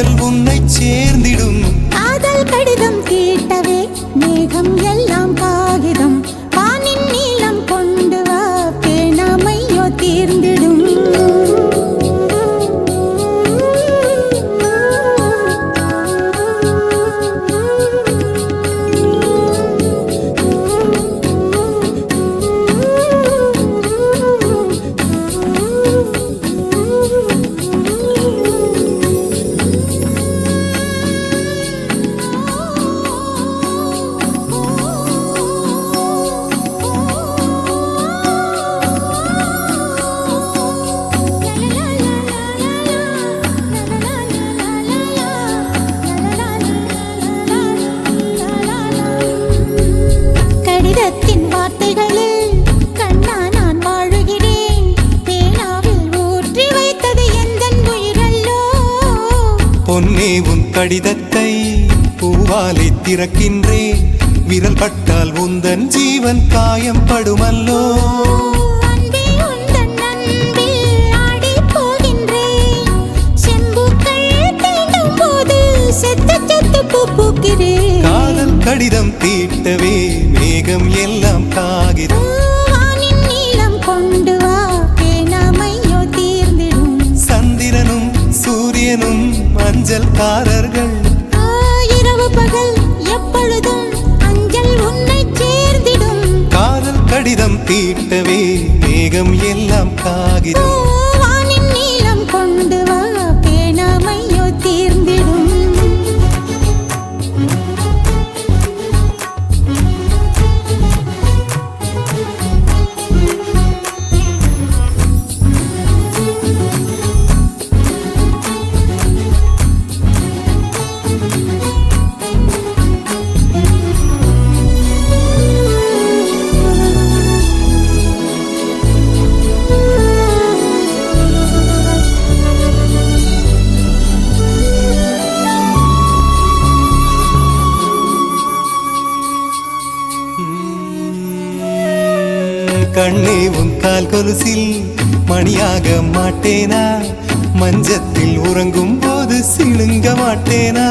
si algún கடிதம் தீட்டவே மேகம் எல்லாம் காகிதம் நீளம் கொண்டு வா பேனாமையோ தீர்ந்திடும். சந்திரனும் சூரியனும் மஞ்சள் காரர்கள் கடிதம் தீட்டவே மேகம் எல்லாம் காகிதம். முன்னால் கொலுசில் மணியாக மாட்டேனா? மஞ்சத்தில் உறங்கும் போது சிழுங்க மாட்டேனா?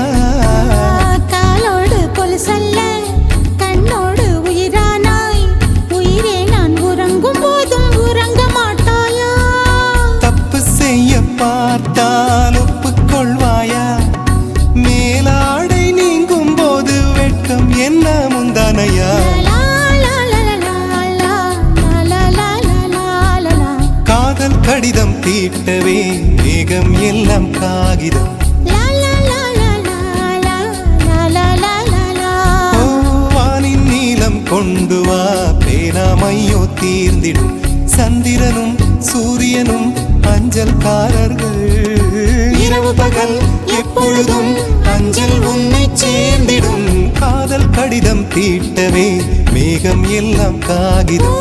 தீட்டவே மேகம் எல்லாம் காகிதம் வானின் நீளம் கொண்டு வா பேனாமையோ தீர்ந்திடும் சந்திரனும் சூரியனும் அஞ்சல்காரர்கள் இரவு பகல் எப்பொழுதும் அஞ்சல் உன்னை சேர்ந்திடும் காதல் கடிதம் தீட்டவே மேகம் எல்லாம் காகிதம்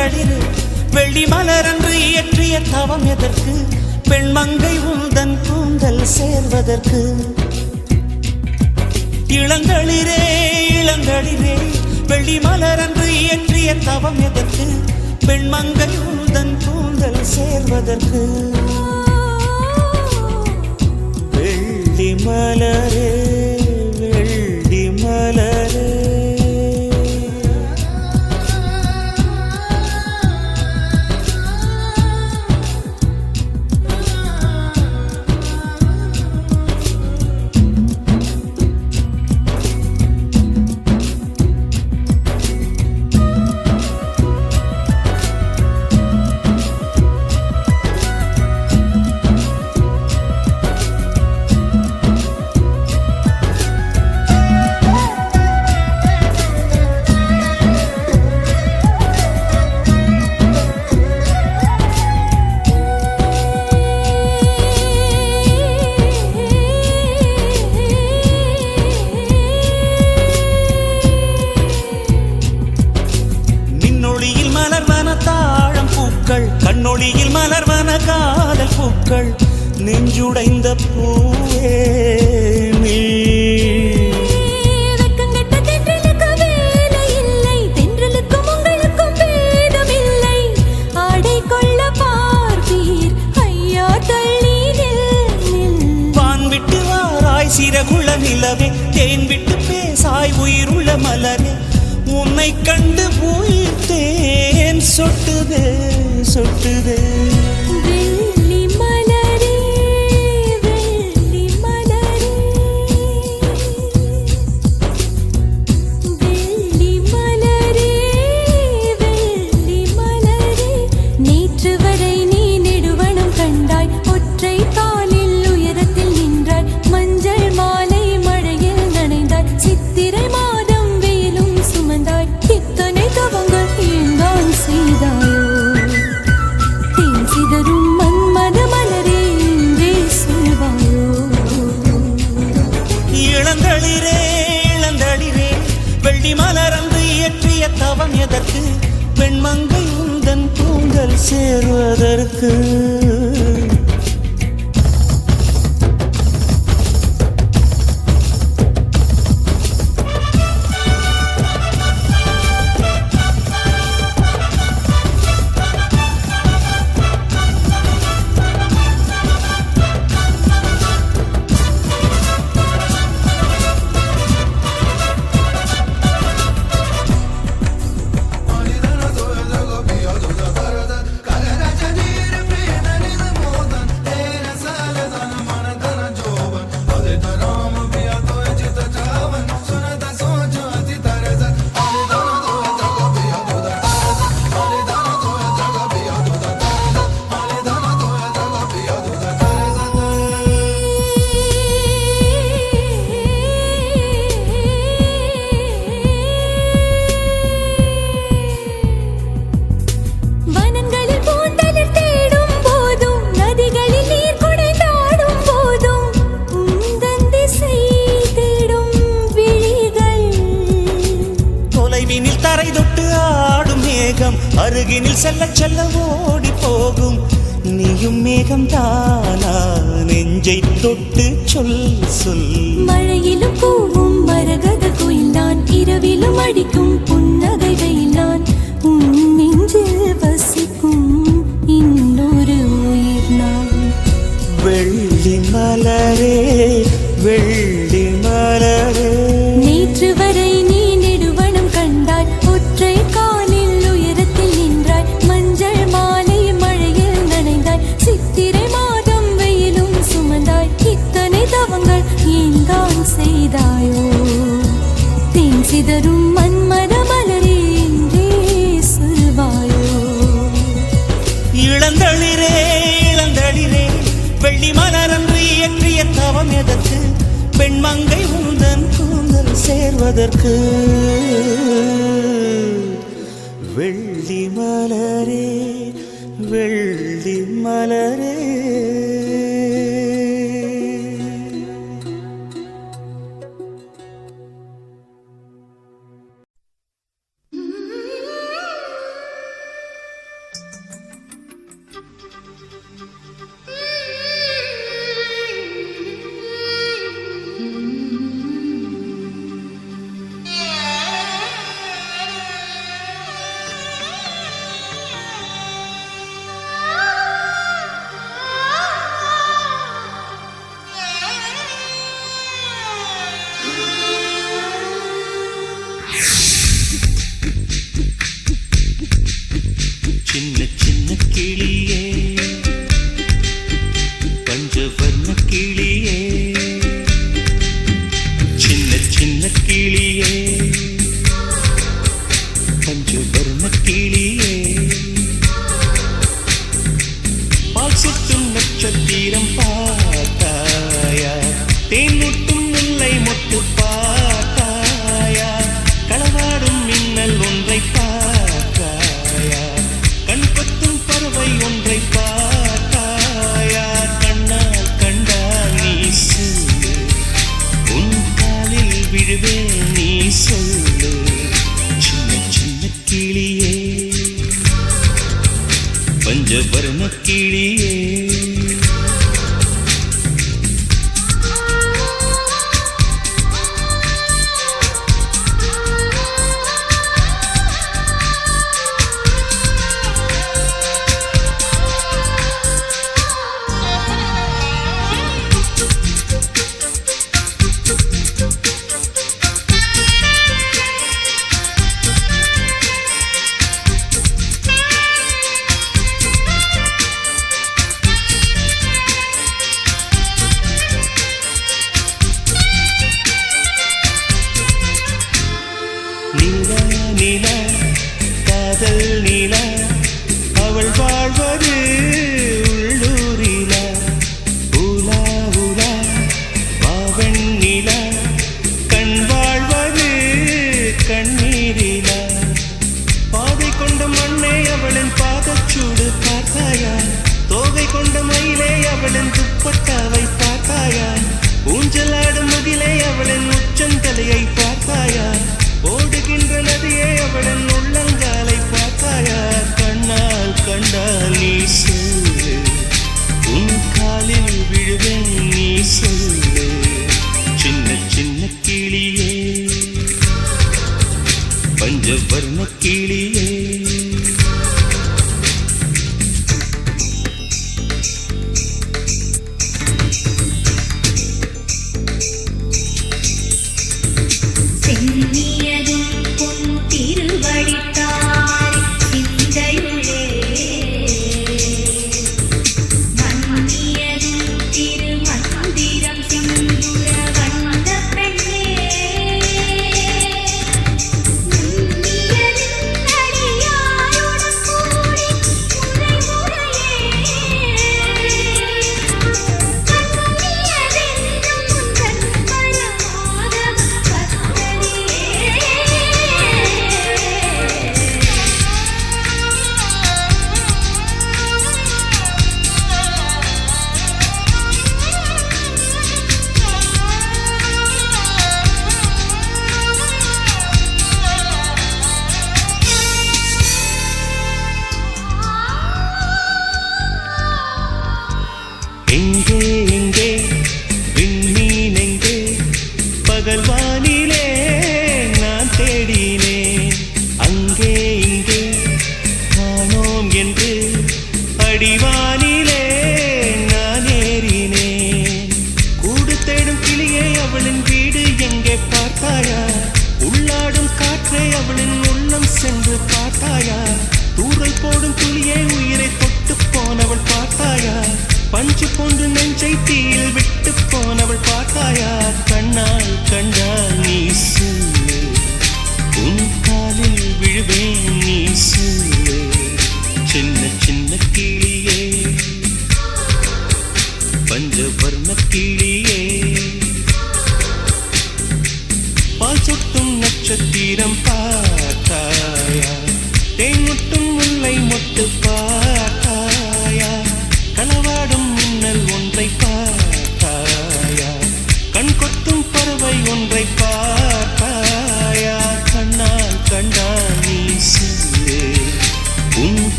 எழில் வெள்ளி மலரன்று இயற்றிய தவம் எதற்கு? பெண்மங்கை உந்தன் கூந்தல் சேர்வதற்கு. இளங்களிரே இளங்களிரே வெள்ளி மலரன்று இயற்றிய தவம் எதற்கு? பெண்மங்கை உந்தன் கூந்தல் சேர்வதற்கு. வெள்ளி மலரே. சொட்டுது சொட்டுது. பெண்மங்கை உந்தன் தூங்கல் சேருவதற்கு தொட்டு சொல் சொல். மழையிலும் பூவும் மரகத கோயில் தான் இரவிலும் அடிக்கும் புண்ணு சிதறும் மன்மர மலரே சொல்வாயோ இளந்தளிரே இளந்தளிரே வெள்ளி மலரன்று இயற்றிய தவம் எதற்கு? பெண்மங்கை உந்தன் கூந்தல் சேர்வதற்கு. வெள்ளி மலரே வெள்ளி மலரே. நட்சத்திரம் பா என்றே அவளின் உள்ளம் சென்று பார்த்தாயா? தூரை போடும் துளியே உயிரை தொட்டு போனவள் பார்த்தாயா? பஞ்சு போன்று நெஞ்சை தீயில் விட்டு போனவள் பார்த்தாயா? கண்ணால் கண்டால் நீ உன் காலில் விழுவேன் நீ சொல்லு சின்ன சின்ன கிளியே பஞ்சவர்ண கிளி freedom fight.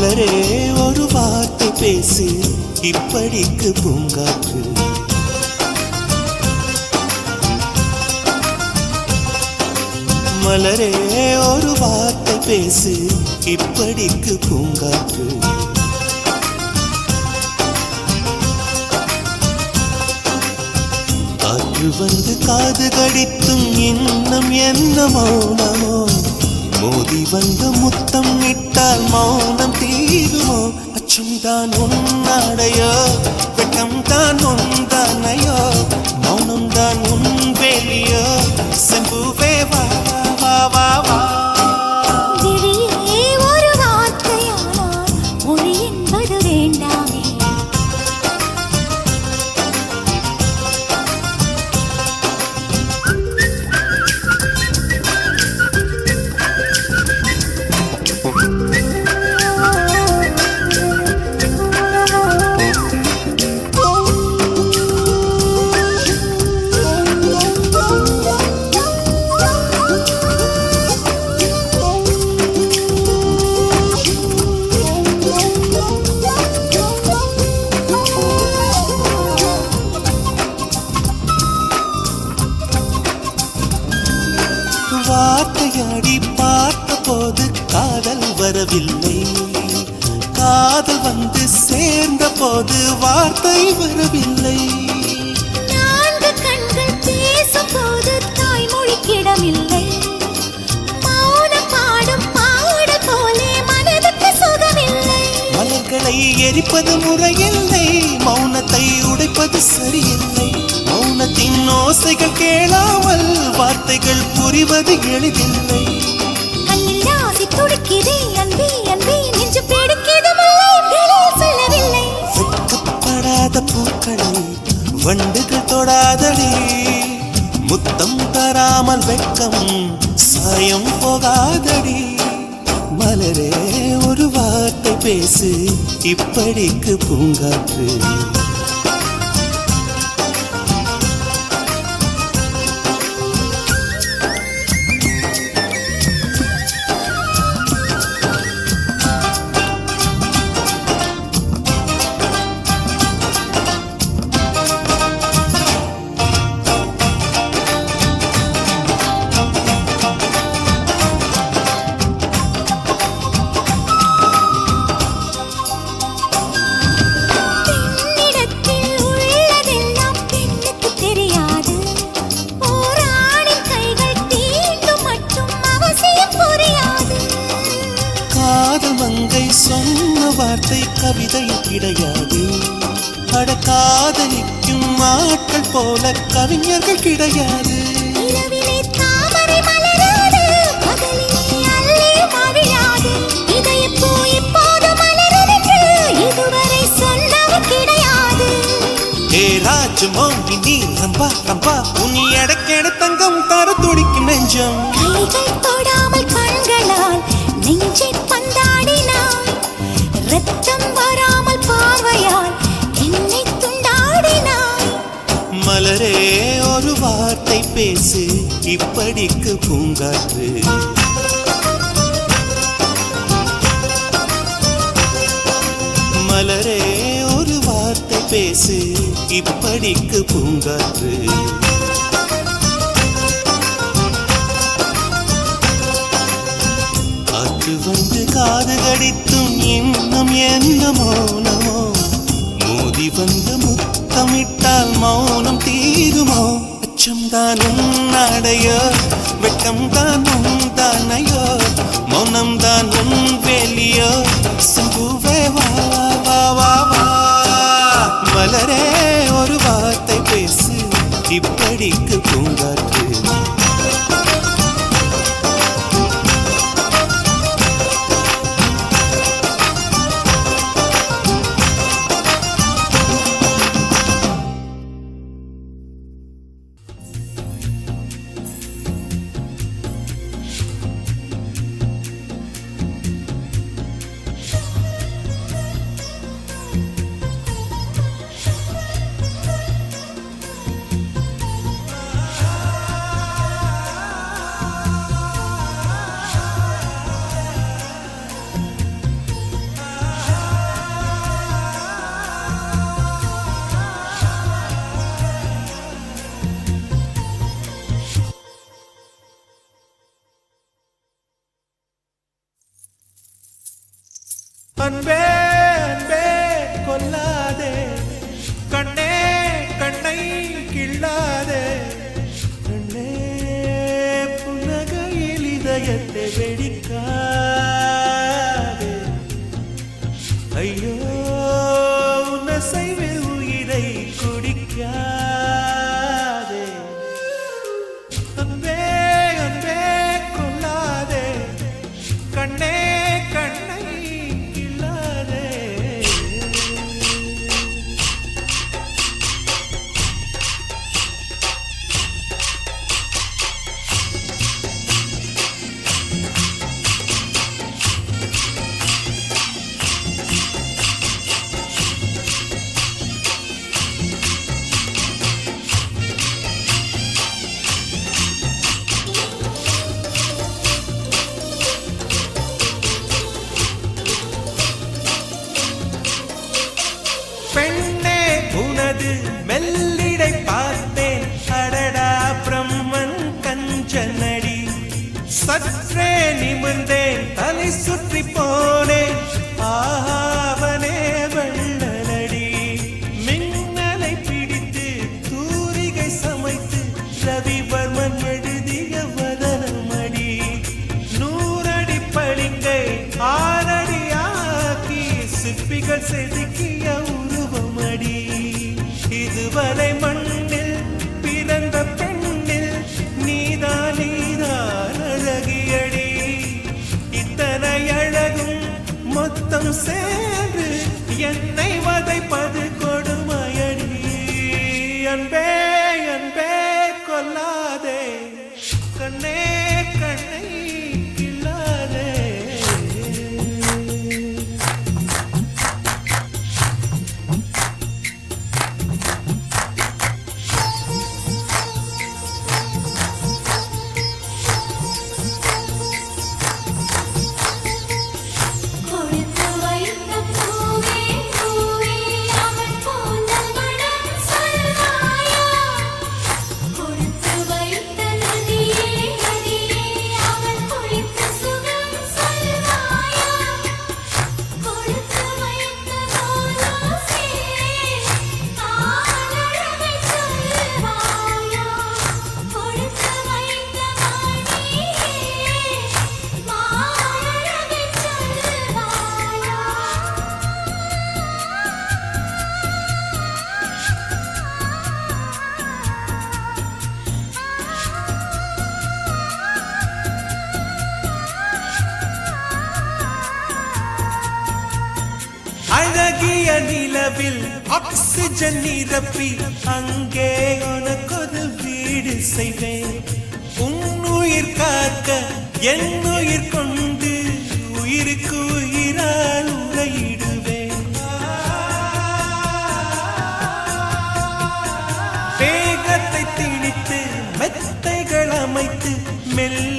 மலரே ஒரு வார்த்தை பேசு. இப்படிக்கு பூங்காற்று மலரே ஒரு வார்த்தை பேசு. இப்படிக்கு பூங்காற்று காற்று வந்து காது கடித்தும் இன்னும் என்ன மௌனமோ மோதி வந்து முத்தம் விட்டால் மௌனம் தீருமோ? அச்சம் தான் உன்னாடையோ? வெட்டம் தான் உந்தானையோ? மௌனம் தான் உன் வேலியோ? செம்புவே வா வா வா. போது வார்த்தை வரவில்லை. நான்கு கண்கள் போலே மனதுக்கு சுகமில்லை. மலர்களை எரிப்பது முறையில்லை. மௌனத்தை உடைப்பது சரியில்லை. மௌனத்தின் ஓசைகள் கேளாமல் வார்த்தைகள் புரிவது எளிதில்லை. கண்ணில் ஆசை துடிக்குதே அன்பே அன்பே நெஞ்சு வெட்கப்படாத பூக்களை வண்டுகள் தொடாதடி. முத்தம் தராமல் வெக்கம் சாயம் போகாதடி. மலரே ஒரு வார்த்தை பேசு இப்படிக்கு பூங்காற்று. ராஜு மோங்கி நீ ரம்பா ரம்பா உனி எடக்கெட தங்கம் தர துடிக்கும் நெஞ்சம். கைகள் தொடாமல் கண்களால் நெஞ்சை பந்தாடினாய். ரத்தம் வராமல் பார்வையால் என்னை துண்டாடினாய். மலரே ஒரு வார்த்தை பேசு இப்படிக்கு பூங்காற்று. மலரே ஒரு வார்த்தை பேசு இப்படிக்கு பூங்காற்று. காற்று வந்து காது கடித்தும் இன்னும் எந்த மௌனமோ? மோதி வந்து முத்தமிட்டால் மௌனம் தீருமோ? அச்சம் தான் உன்னாடையோ வெட்டம் தான் உன் தானையோ மௌனம் தான் உன் வேலியோ சிம்புவே வா வா வா வா. மலரே இப்படிக்கு பூங்காற்று. நிலவில் ஆக்சிஜன் நிரப்பி அங்கே உனக்கொரு வீடு செய்வேன். உன்னுயிர் காக்க என்னுயிர் கொண்டு உயிருக்கு உயிரால் உரையிடுவேன் வேகத்தை திணித்து மெத்தைகள் அமைத்து மெல்ல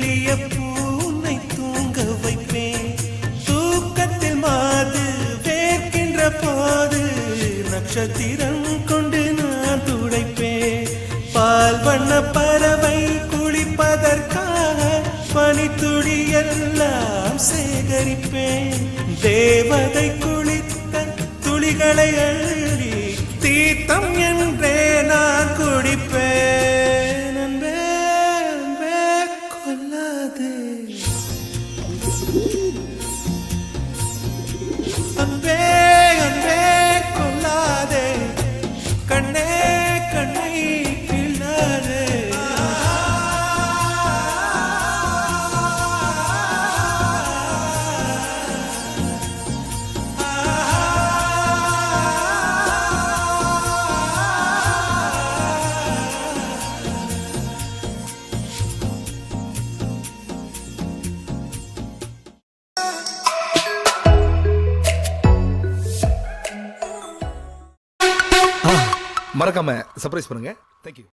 போது நட்சத்திரம் கொண்டு நான் துடைப்பேன். பால் வண்ண பறவை குளிப்பதற்காக பனித்துளி எல்லாம் சேகரிப்பேன். தேவதை குளித்த துளிகளை அழி தீர்த்தம் என்றே சர்ப்ரைஸ் பண்ணுங்கள் தேங்க்யூ